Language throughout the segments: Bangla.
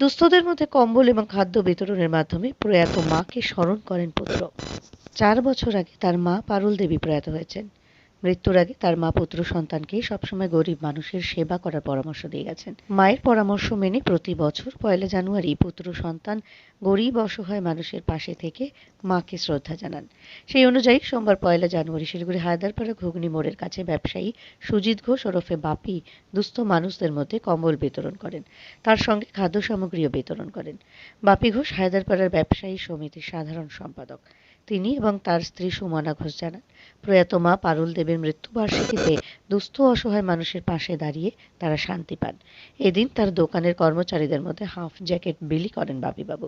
দুস্থদের মধ্যে কম্বল এবং খাদ্য বিতরণের মাধ্যমে প্রয়াত মাকে স্মরণ করেন পুত্র। চার বছর আগে তার মা পারুল দেবী প্রয়াত হয়েছেন। মৃত্যুর আগে তার মা পুত্র সন্তানকে সবসময় গরিব মানুষের সেবা করার পরামর্শ দিয়ে গেছেন। মায়ের পরামর্শ মেনে প্রতি বছর পয়লা জানুয়ারি পুত্র সন্তান গরিব অসহায় মানুষের পাশে থেকে মাকে শ্রদ্ধা জানান। সেই অনুযায়ী সোমবার পয়লা জানুয়ারি শিলিগুড়ি হায়দারপাড়া ঘুগনি মোড়ের কাছে ব্যবসায়ী সুজিত ঘোষ ওরফে বাপি দুস্থ মানুষদের মধ্যে কম্বল বিতরণ করেন। তার সঙ্গে খাদ্য সামগ্রীও বিতরণ করেন। বাপি ঘোষ হায়দারপাড়ার ব্যবসায়ী সমিতির সাধারণ সম্পাদক। তিনি এবং তার স্ত্রী সুমনা ঘোষ জানান প্রয়াত মা পারুল দেবের মৃত্যুবার্ষিকীতে দুস্থ অসহায় মানুষের পাশে দাঁড়িয়ে তারা শান্তি পান। এদিন তার দোকানের কর্মচারীদের মধ্যে হাফ জ্যাকেট বিলি করেন বাপিবাবু।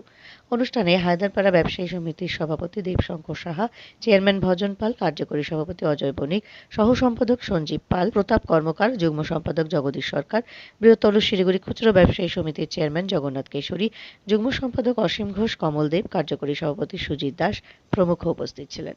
অনুষ্ঠানে হায়দারপাড়া ব্যবসায়ী সমিতির সভাপতি দেবশঙ্কর সাহা, চেয়ারম্যান ভজন পাল, কার্যকরী সভাপতি অজয় বণিক সহ সম্পাদক সঞ্জীব পাল, প্রতাপ কর্মকার, যুগ্ম সম্পাদক জগদীশ সরকার, বৃহত্তর শিলিগুড়ি খুচরো ব্যবসায়ী সমিতির চেয়ারম্যান জগন্নাথ কেশরী, যুগ্ম সম্পাদক অসীম ঘোষ, কমল দেব, কার্যকরী সভাপতি সুজিত দাস প্রমুখ উপস্থিত ছিলেন।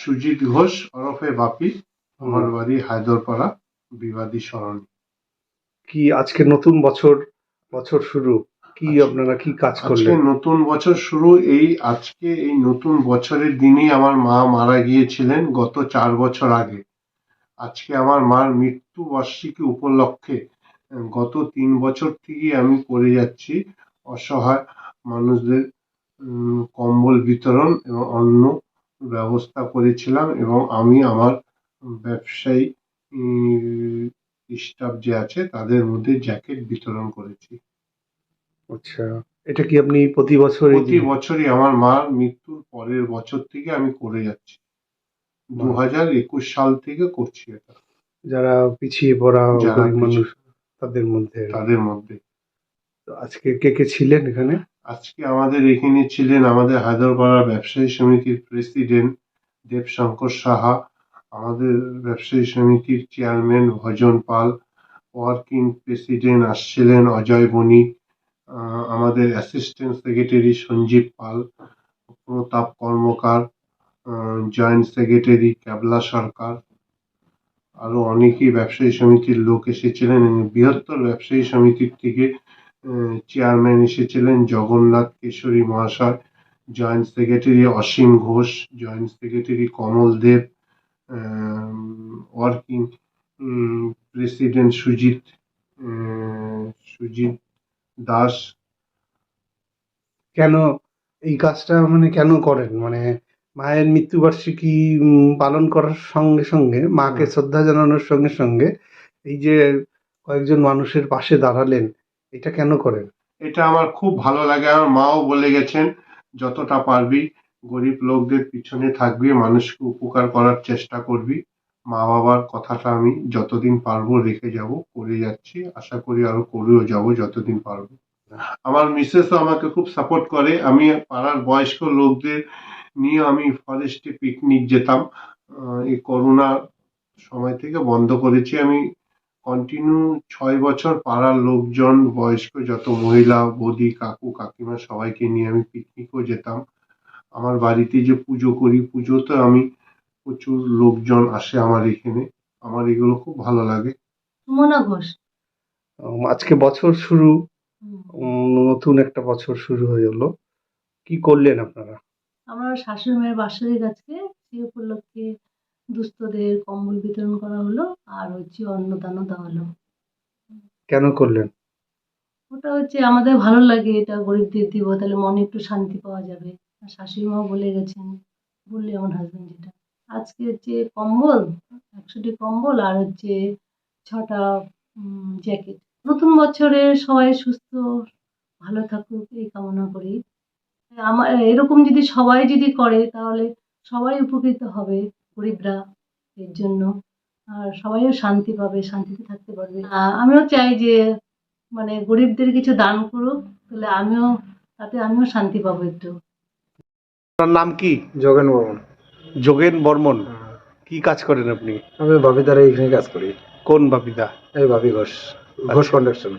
সুজিত ঘোষ ওরফে বাপি আমার বাড়ি হায়দরপাড়া বিবাদী সরণি। কি আজকে নতুন বছর বছর শুরু? কি আপনারা কি কাজ করলেন? নতুন বছর শুরু এই আজকে এই নতুন বছরের দিনই আমার মা মারা গিয়েছিলেন গত চার বছর আগে। আজকে আমার মার মৃত্যু বার্ষিকী উপলক্ষে গত তিন বছর থেকেই আমি করে যাচ্ছি অসহায় মানুষদের কম্বল বিতরণ এবং অন্য ব্যবস্থা করেছিলাম এবং আমি আমার ব্যবসায়ী স্টাফ যে আছে তাদের মধ্যে জ্যাকেট বিতরণ করেছি। আচ্ছা এটা কি আপনি প্রতি বছর প্রতি বছরই আমার মার মৃত্যুর পরের বছর থেকে আমি করে যাচ্ছি। দু হাজার একুশ সাল থেকে করছি এটা। যারা পিছিয়ে পড়া যারা মানুষ তাদের মধ্যে। তাদের মধ্যে। তো আজকে কে কে ছিলেন এখানে? আজকে আমাদের এখানে ছিলেন আমাদের হায়দরপাড়া ব্যবসায়ী সমিতির প্রেসিডেন্ট দেবশঙ্কর সাহা, আমাদের ব্যবসায়ী সমিতির chairman Bhajan Pal, working president আসছিলেন অজয় বণিক আমাদের assistant secretary Sanjib Pal, Pratap Karmakar joint secretary Kyabla Sarkar, আরও অনেকেই ব্যবসায়ী সমিতির লোক এসেছিলেন এবং বৃহত্তর ব্যবসায়ী সমিতির থেকে চেয়ারম্যান এসেছিলেন জগন্নাথ কেশরী মহাশয় joint secretary Asim Ghosh joint secretary Kamal Deb working president Sujit Sujit Das. কেন এই কাজটা মানে কেন করেন? মানে মায়ের মৃত্যুবার্ষিকী পালন করার সঙ্গে সঙ্গে মাকে শ্রদ্ধা জানানোর সঙ্গে সঙ্গে এই যে কয়েকজন মানুষের পাশে দাঁড়ালেন এটা কেন করেন? এটা আমার খুব ভালো লাগে। আমার মাও বলে গেছেন, যতটা পারবি গরিব লোকদের পিছনে থাকবি, মানুষকে উপকার করার চেষ্টা করবি। মা বাবার কথাটা আমি যতদিন পারব রেখে যাব, করে যাচ্ছি। আশা করি আরও করেও যাব যতদিন পারব। আমার মিসেসও আমাকে খুব সাপোর্ট করে। আমি পাড়ার বয়স্ক লোকদের নিয়ে আমি ফরেস্টে পিকনিক যেতাম। এই করোনা সময় থেকে বন্ধ করেছি আমি। কন্টিনিউ ছয় বছর পাড়ার লোকজন বয়স্ক যত মহিলা বৌদি কাকু কাকিমা সবাইকে নিয়ে আমি পিকনিকও যেতাম। আমার বাড়িতে যে পুজো করি পুজোতে আমি প্রচুর লোকজন আসে আমার এখানে। আমার এগুলো খুব ভালো লাগে। সুমনা ঘোষ উম, আজকে বছর শুরু। উম, নতুন একটা বছর শুরু হয়ে গেল কি করলেন আপনারা? আমার শাশুড়ি মায়ের বাৎসরিক আজকে সেই উপলক্ষে দুস্থদের কম্বল বিতরণ করা হলো আর হচ্ছে অন্নদানও দেওয়া হলো। কেন করলেন? ওটা হচ্ছে আমাদের ভালো লাগে এটা গরিবদের দিব তাহলে মনে একটু শান্তি পাওয়া যাবে। আর শাশুড়ি মাও বলে গেছেন বললে আমার হাজবেন্ড যেটা। আজকে হচ্ছে কম্বল একশোটি কম্বল আর হচ্ছে ছটা জ্যাকেট নতুন বছরে সবাই সুস্থ ভালো থাকুক এই কামনা করি। আমার এরকম যদি সবাই যদি করে তাহলে সবাই উপকৃত হবে। গরিবরা এর জন্য আর সবাইও শান্তি পাবে শান্তিতে থাকতে পারবে। আমিও চাই যে মানে গরিবদের কিছু দান করুক তাহলে আমিও তাতে আমিও শান্তি পাবো একটু। আপনার নাম কি? যোগেন বর্মন। যোগেন বর্মন? কি কাজ করেন আপনি? আমি বাপিদারে এখানে কাজ করি। কোন বাপিদা এই বাপি ঘোষ। ঘোষ কন্ডাকশন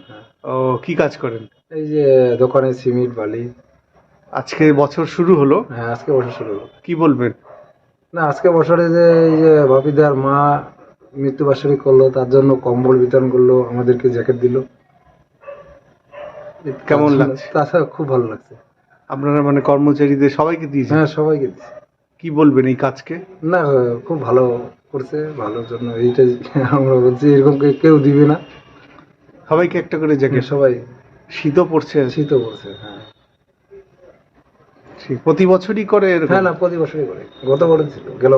ও কি কাজ করেন? এই যে দোকানে সিমেন্ট বালি। আজকে বছর শুরু হলো? হ্যাঁ আজকে বছর শুরু হলো। কি বলবেন? না আজকে বছরে যে এই যে বাপিদার মা মৃত্যুবার্ষিকী করল তার জন্য কম্বল বিতরণ করল আমাদেরকে জ্যাকেট দিল। কেমন লাগছে? তাছাড়া খুব ভালো লাগছে। আপনারা মানে কর্মচারীদের সবাইকে দিয়েছেন? হ্যাঁ সবাইকে দিচ্ছে কি বলবেন এই কাজকে? না খুব ভালো করছে ভালোর জন্য এইটা আমরা বলছি এরকম কেউ দিবে না। সবাইকে একটা করে জ্যাকেট? সবাই। শীতও পড়ছে শীতও পড়ছে হ্যাঁ। প্রতি বছরই করে এরকম? হ্যাঁ না প্রতি বছরই করে। গত বছর ছিল গেল